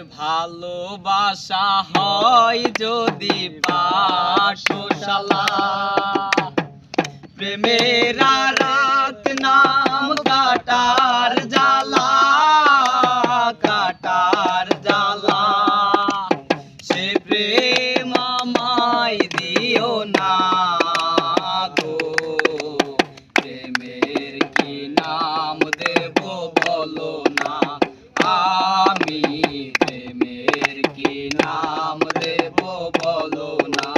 ভালোবাসা হয় যদি পাঠশালা। প্রেমের রাত নাম কাটার জ্বালা। নাম দেব বলো না।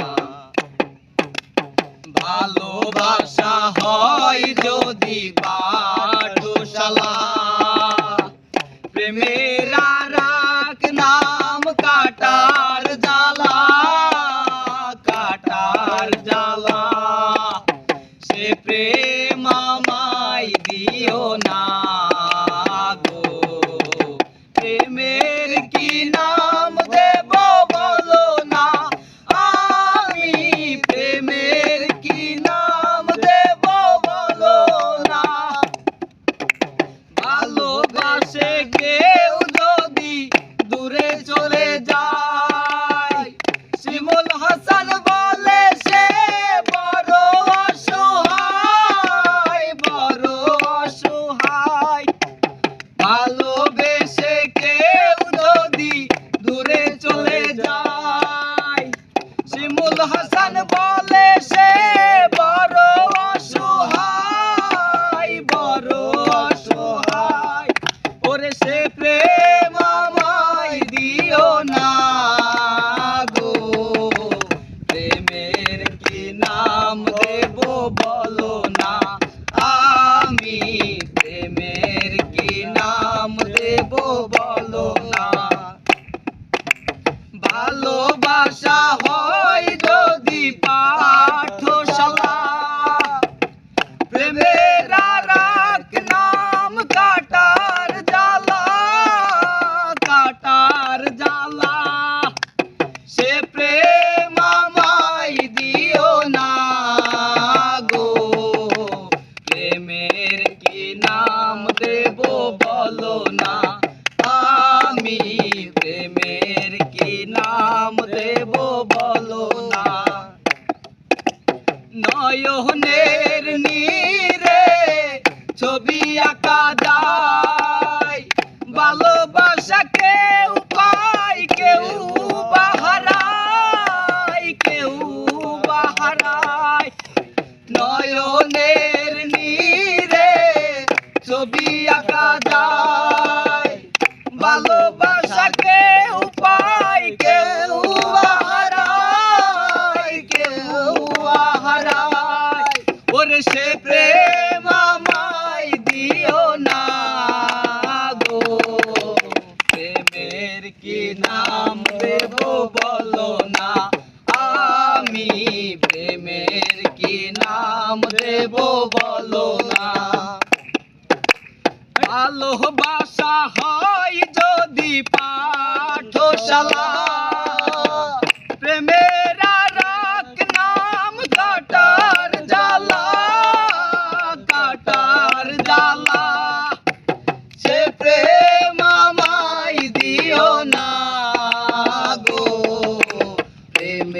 ভালোবাসা হয় যদি ভালোবাসে কেউ যদি দূরে চলে যায়। শিমুল হাসান বলে সে বড় অসহায় বড় অসহায়। ভালোবেসে কেউ যদি দূরে চলে যায়। শিমুল হাসান বলে সে বড় ওরে সে প্রেম আমায় দিও না গো। প্রেমের কি নাম দেব বলো না। আমি প্রেমের কি নাম দেব কাটার জ্বালা বলো না আমি প্রেমের কি নাম দেব বলো না। ভালোবাসা হয় যদি পাঠশালা